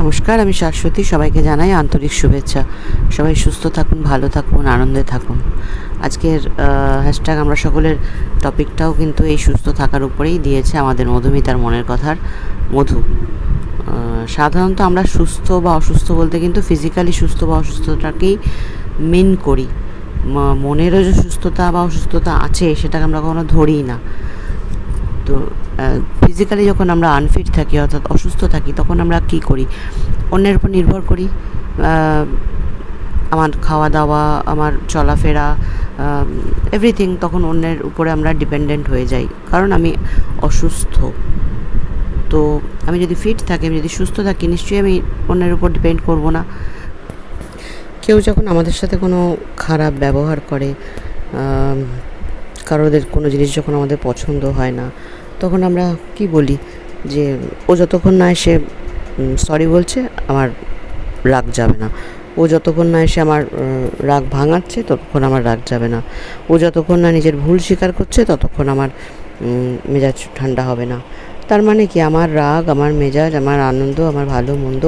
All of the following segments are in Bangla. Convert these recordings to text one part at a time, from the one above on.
নমস্কার, আমি শাশ্বতী। সবাইকে জানাই আন্তরিক শুভেচ্ছা। সবাই সুস্থ থাকুন, ভালো থাকুন, আনন্দে থাকুন। আজকের হ্যাশট্যাগ আমরা সকলের টপিকটাও কিন্তু এই সুস্থ থাকার উপরেই দিয়েছে আমাদের মধুমিতার মনের কথার মধু। সাধারণত আমরা সুস্থ বা অসুস্থ বলতে কিন্তু ফিজিক্যালি সুস্থ বা অসুস্থতাকেই মেন করি। মনেরও যে সুস্থতা বা অসুস্থতা আছে, সেটাকে আমরা কখনো ধরি না। তো ফিজিক্যালি যখন আমরা আনফিট থাকি অর্থাৎ অসুস্থ থাকি, তখন আমরা কি করি? অন্যের উপর নির্ভর করি। আমার খাওয়া দাওয়া আমার চলাফেরা এভরিথিং তখন অন্যের উপরে আমরা ডিপেন্ডেন্ট হয়ে যাই। কারণ আমি অসুস্থ। তো, আমি যদি ফিট থাকি, আমি যদি সুস্থ থাকি, নিশ্চয়ই আমি অন্যের উপর ডিপেন্ড করব না। কেউ যখন আমাদের সাথে কোনো খারাপ ব্যবহার করে কারোদের কোনো জিনিস যখন আমাদের পছন্দ হয় না, তখন আমরা কি বলি? যে ও যতক্ষণ না এসে সরি বলছে, আমার রাগ যাবে না। ও যতক্ষণ না এসে আমার রাগ ভাঙাচ্ছে, ততক্ষণ আমার রাগ যাবে না। ও যতক্ষণ না নিজের ভুল স্বীকার করছে, ততক্ষণ আমার মেজাজ ঠান্ডা হবে না। তার মানে কি? আমার রাগ, আমার মেজাজ, আমার আনন্দ, আমার ভালো মন্দ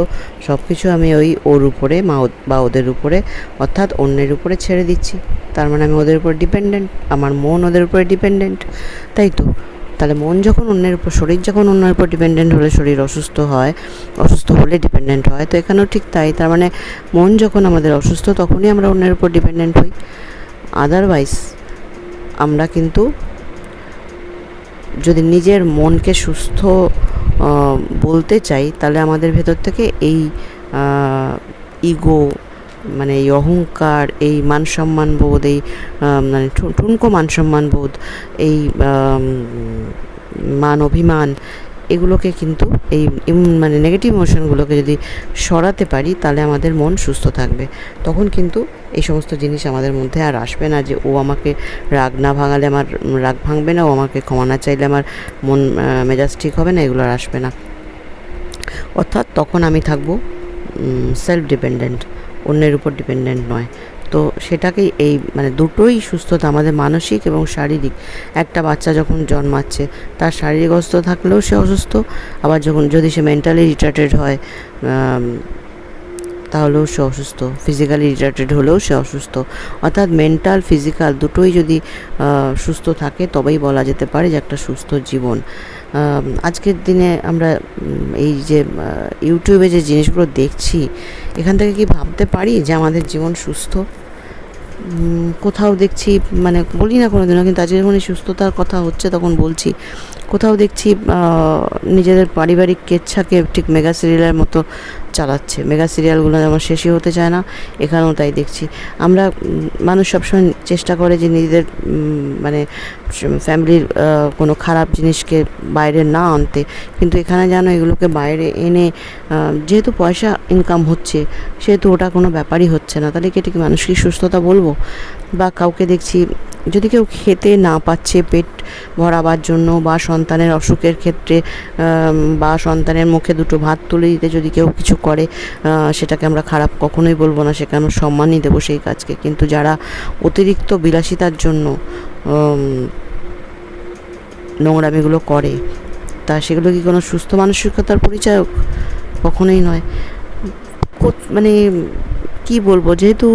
সব কিছু আমি ওই ওর উপরে, মা বা ওদের উপরে, অর্থাৎ অন্যের উপরে ছেড়ে দিচ্ছি। তার মানে আমি ওদের উপর ডিপেন্ডেন্ট আমার মন ওদের উপরে ডিপেন্ডেন্ট তাই তো? তাহলে মন যখন অন্যের উপর, শরীর যখন অন্যের উপর ডিপেন্ডেন্ট হলে শরীর অসুস্থ হয়, অসুস্থ হলে ডিপেন্ডেন্ট হয়, তো এখানেও ঠিক তাই। তার মানে মন যখন আমাদের অসুস্থ, তখনই আমরা অন্যের উপর ডিপেন্ডেন্ট হই। আদারওয়াইজ আমরা কিন্তু যদি নিজের মনকে সুস্থ বলতে চাই, তাহলে আমাদের ভেতর থেকে এই ইগো মানে এই অহংকার, এই মানসম্মান বোধ, এই মানে ঠুনকো মান সম্মান বোধ, এই মান অভিমান এগুলোকে কিন্তু এই মানে নেগেটিভ ইমোশনগুলোকে যদি সরাতে পারি, তাহলে আমাদের মন সুস্থ থাকবে। তখন কিন্তু এই সমস্ত জিনিস আমাদের মধ্যে আর আসবে না যে, ও আমাকে রাগ না ভাঙালে আমার রাগ ভাঙবে না, ও আমাকে ক্ষমা না চাইলে আমার মন মেজাজ ঠিক হবে না, এগুলো আর আসবে না। অর্থাৎ তখন আমি থাকব সেলফ ডিপেন্ডেন্ট অন্যের উপর ডিপেন্ডেন্ট নয়। তো সেটাকেই এই মানে দুটোই সুস্থতা আমাদের মানসিক এবং শারীরিক। একটা বাচ্চা যখন জন্মাচ্ছে, তার শারীরিক অসুস্থ থাকলেও সে অসুস্থ, আবার যখন যদি সে মেন্টালি রিটার্টেড হয় তাহলেও সে অসুস্থ ফিজিক্যালি রিটার্টেড হলেও সে অসুস্থ। অর্থাৎ মেন্টাল ফিজিক্যাল দুটোই যদি সুস্থ থাকে, তবেই বলা যেতে পারে যে একটা সুস্থ জীবন। আজকের দিনে আমরা এই যে ইউটিউবে যে জিনিসগুলো দেখছি, এখান থেকে কি ভাবতে পারি যে আমাদের জীবন সুস্থ? কোথাও দেখছি মানে বলি না কোনো দিনও কিন্তু আজকে যখন সুস্থতার কথা হচ্ছে তখন বলছি, কোথাও দেখছি নিজেদের পারিবারিক কেচ্ছাকে ঠিক মেগা সিরিয়ালের মতো চালাচ্ছে। মেগা সিরিয়ালগুলো যেমন শেষই হতে চায় না, এখানেও তাই দেখছি। আমরা মানুষ সবসময় চেষ্টা করে যে নিজেদের মানে ফ্যামিলির কোনো খারাপ জিনিসকে বাইরে না আনতে। কিন্তু এখানে যেন এগুলোকে বাইরে এনে যেহেতু পয়সা ইনকাম হচ্ছে, সেহেতু ওটা কোনো ব্যাপারই হচ্ছে না। তাহলে কি এটাকে মানসিক সুস্থতা বলব? বা কাউকে দেখছি যদি কেউ খেতে না পাচ্ছে, পেট ভরাবার জন্য বা সন্তানের অসুখের ক্ষেত্রে বা সন্তানের মুখে দুটো ভাত তুলে দিতে যদি কেউ কিছু করে সেটাকে আমরা খারাপ কখনোই বলব না সেখানে আমরা সম্মানই দেবো সেই কাজকে। কিন্তু যারা অতিরিক্ত বিলাসিতার জন্য নোংরামিগুলো করে, তা সেগুলো কি কোনো সুস্থ মানসিকতার পরিচায়ক? কখনোই নয়। মানে কি বলব? যেহেতু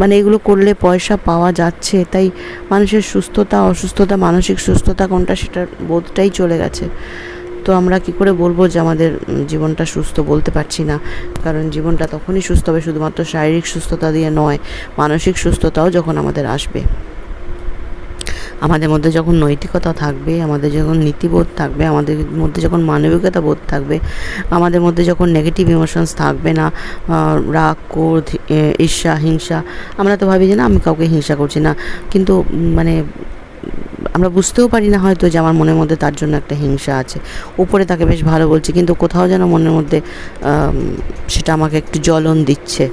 মানে এগুলো করলে পয়সা পাওয়া যাচ্ছে, তাই মানুষের সুস্থতা, অসুস্থতা, মানসিক সুস্থতা কোনটা সেটার বোধটাই চলে গেছে। তো আমরা কি করে বলব যে আমাদের জীবনটা সুস্থ বলতে পারছি না। কারণ জীবনটা তখনই সুস্থ হবে শুধুমাত্র শারীরিক সুস্থতা দিয়ে নয়, মানসিক সুস্থতাও যখন আমাদের আসবে। আমাদের মধ্যে যখন নৈতিকতা থাকবে, আমাদের যখন নীতিবোধ থাকবে, আমাদের মধ্যে যখন মানবিকতা বোধ থাকবে, আমাদের মধ্যে যখন নেগেটিভ ইমোশনস থাকবে না রাগ, ক্রোধ ঈর্ষা, হিংসা, আমরা তো ভাবি যে না, আমি কাউকে হিংসা করছি না। কিন্তু মানে আমরা বুঝতেও পারি না হয়তো যে আমার মনের মধ্যে তার জন্য একটা হিংসা আছে। উপরে তাকে বেশ ভালো বলছি, কিন্তু কোথাও যেন মনের মধ্যে সেটা আমাকে একটু জ্বলন দিচ্ছে।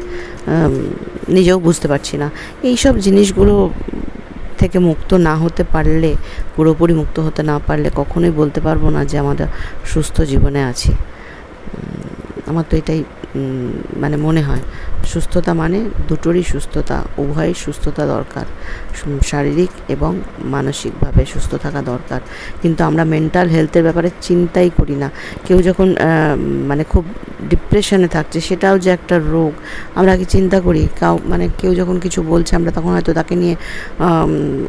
নিজেও বুঝতে পারছি না। এইসব জিনিসগুলো থেকে মুক্ত না হতে পারলে, পুরোপুরি মুক্ত হতে না পারলে কখনোই বলতে পারব না যে আমাদের সুস্থ জীবনে আছি। আমার তো এটাই মানে মনে হয়। সুস্থতা মানে দুটোরই সুস্থতা উভয়ের সুস্থতা দরকার। শারীরিক এবং মানসিকভাবে সুস্থ থাকা দরকার। কিন্তু আমরা মেন্টাল হেলথের ব্যাপারে চিন্তাই করি না। কেউ যখন মানে খুব ডিপ্রেশনে থাকছে, সেটাও যে একটা রোগ। আমরা কি চিন্তা করি, কাউ মানে কেউ যখন কিছু বলছে, আমরা তখন হয়তো তাকে নিয়ে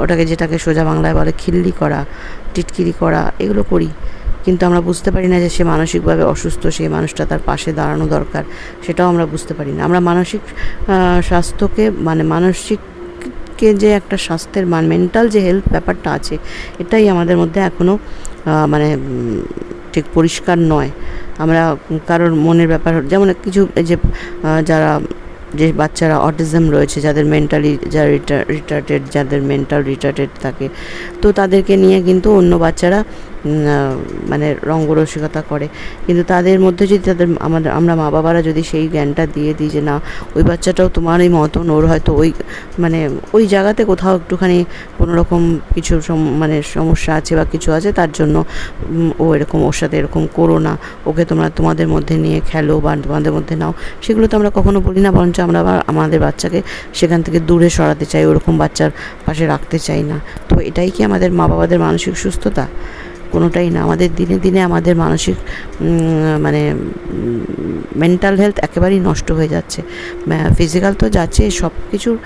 ওটাকে যেটাকে সোজা বাংলায় বলে খিল্লি করা, টিটকিরি করা, এগুলো করি। কিন্তু আমরা বুঝতে পারি না যে সে মানসিকভাবে অসুস্থ, সেই মানুষটা তার পাশে দাঁড়ানো দরকার, সেটাও আমরা বুঝতে পারি না। আমরা মানসিক স্বাস্থ্যকে মানে মানসিককে যে একটা স্বাস্থ্যের মান মেন্টাল যে হেলথ ব্যাপারটা আছে, এটাই আমাদের মধ্যে এখনও মানে ঠিক পরিষ্কার নয়। আমরা কারোর মনের ব্যাপার, যেমন কিছু যে যারা যে বাচ্চারা অটিজম রয়েছে, যাদের মেন্টালি যারা রিটার্টেড যাদের মেন্টাল রিটার্টেড থাকে, তো তাদেরকে নিয়ে কিন্তু অন্য বাচ্চারা মানে রঙ্গরসিকতা করে। কিন্তু তাদের মধ্যে যদি তাদের আমাদের, আমরা মা বাবারা যদি সেই জ্ঞানটা দিয়ে দিই যে না, ওই বাচ্চাটাও তোমারই মতন, ওর হয়তো ওই মানে ওই জায়গাতে কোথাও একটুখানি কোনো রকম কিছু মানে সমস্যা আছে বা কিছু আছে, তার জন্য ও এরকম ওর সাথে এরকম করো না। ওকে তোমরা তোমাদের মধ্যে নিয়ে খেলো বা তোমাদের মধ্যে নাও। সেগুলো তো আমরা কখনো বলি না, বরঞ্চ আমরা আবার আমাদের বাচ্চাকে সেখান থেকে দূরে সরাতে চাই, ওরকম বাচ্চার পাশে রাখতে চাই না। তো এটাই কি আমাদের মা বাবাদের মানসিক সুস্থতা? কোনোটাই না। আমাদের দিনে দিনে আমাদের মানসিক মানে মেন্টাল হেলথ একেবারেই নষ্ট হয়ে যাচ্ছে। ফিজিক্যাল তো যাচ্ছে সব কিছুর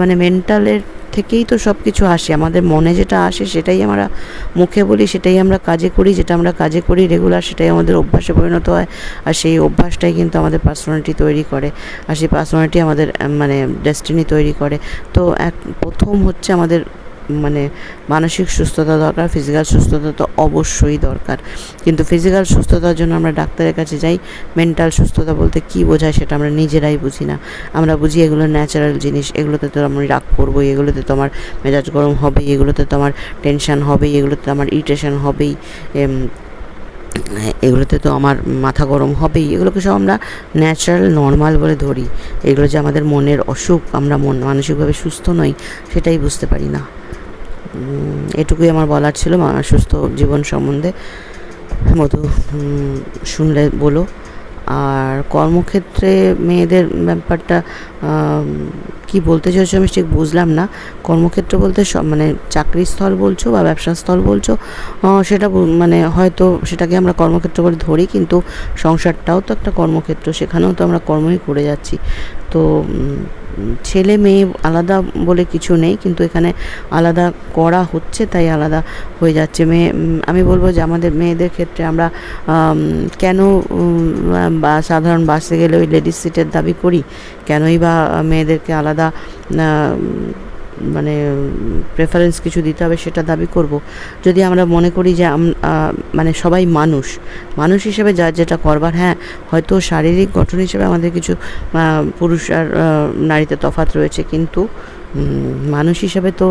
মানে মেন্টালের থেকেই তো সব কিছু আসে। আমাদের মনে যেটা আসে সেটাই আমরা মুখে বলি, সেটাই আমরা কাজে করি, যেটা আমরা কাজে করি রেগুলার সেটাই আমাদের অভ্যাসে পরিণত হয়। আর সেই অভ্যাসটাই কিন্তু আমাদের পার্সোনালিটি তৈরি করে। আর সেই পার্সোনালিটি আমাদের মানে ডেস্টিনি তৈরি করে। তো এক, প্রথম হচ্ছে আমাদের মানে মানসিক সুস্থতা দরকার ফিজিক্যাল সুস্থতা তো অবশ্যই দরকার। কিন্তু ফিজিক্যাল সুস্থতার জন্য আমরা ডাক্তারের কাছে যাই মেন্টাল সুস্থতা বলতে কী বোঝায় সেটা আমরা নিজেরাই বুঝি না। আমরা বুঝি এগুলো ন্যাচারাল জিনিস, এগুলোতে তো আমি রাগ করবোই, এগুলোতে তো আমার মেজাজ গরম হবেই, এগুলোতে তো আমার টেনশন হবেই, এগুলোতে আমার ইরিটেশন হবেই এগুলোতে তো আমার মাথা গরম হবেই, এগুলোকে সব আমরা ন্যাচারাল নর্মাল বলে ধরি। এগুলো যে আমাদের মনের অসুখ, আমরা মন, মানসিকভাবে সুস্থ নই, সেটাই বুঝতে পারি না। এটুকুই আমার বলার ছিল, মা- সুস্থ জীবন সম্বন্ধে। মধু শুনলে বলো। আর কর্মক্ষেত্রে মেয়েদের ব্যাপারটা কি বলতে চাইছো আমি ঠিক বুঝলাম না। কর্মক্ষেত্র বলতে সব মানে চাকরির স্থল বলছো বা ব্যবসা স্থল বলছো সেটা মানে হয়তো সেটাকে আমরা কর্মক্ষেত্র করে ধরি, কিন্তু সংসারটাও তো একটা কর্মক্ষেত্র, সেখানেও তো আমরা কর্মই করে যাচ্ছি। তো ছেলে মেয়ে আলাদা বলে কিছু নেই, কিন্তু এখানে আলাদা করা হচ্ছে, তাই আলাদা হয়ে যাচ্ছে। মেয়ে আমি বলব যে আমাদের মেয়েদের ক্ষেত্রে আমরা কেন বা সাধারণ বাসে গেলে ওই লেডিস সিটের দাবি করি? কেনই বা মেয়েদেরকে আলাদা মানে প্রেফারেন্স কিছু দিতে হবে সেটা দাবি করব। যদি আমরা মনে করি যে মানে সবাই মানুষ মানুষ হিসেবে যার যেটা করবার হ্যাঁ হয়তো শারীরিক গঠন হিসেবে আমাদের কিছু পুরুষ আর নারীতে তফাৎ রয়েছে কিন্তু মানুষ হিসাবে তো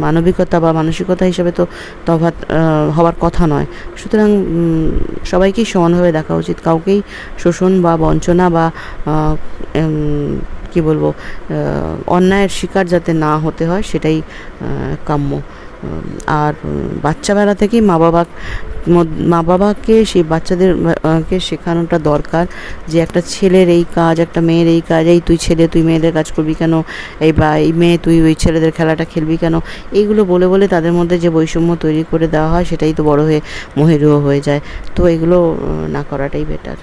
মানবিকতা বা মানসিকতা হিসাবে তো আহ, হওয়ার কথা নয়। সুতরাং সবাইকেই সমানভাবে দেখা উচিত। কাউকেই শোষণ বা বঞ্চনা বা কি বলব অন্যায়ের শিকার যাতে না হতে হয় সেটাই কাম্য। আর বাচ্চাবেলা থেকেই মা বাবা মা বাবাকে সেই বাচ্চাদের কে শেখানোটা দরকার যে একটা ছেলের এই কাজ, একটা মেয়ের এই কাজ, এই তুই ছেলে, তুই মেয়েদের কাজ করবি কেন? এই বা, এই মেয়ে, তুই ওই ছেলেদের খেলাটা খেলবি কেন? এইগুলো বলে বলে তাদের মধ্যে যে বৈষম্য তৈরি করে দেওয়া হয় সেটাই তো বড় হয়ে মহেরুও হয়ে যায়। তো এগুলো না করাটাই বেটার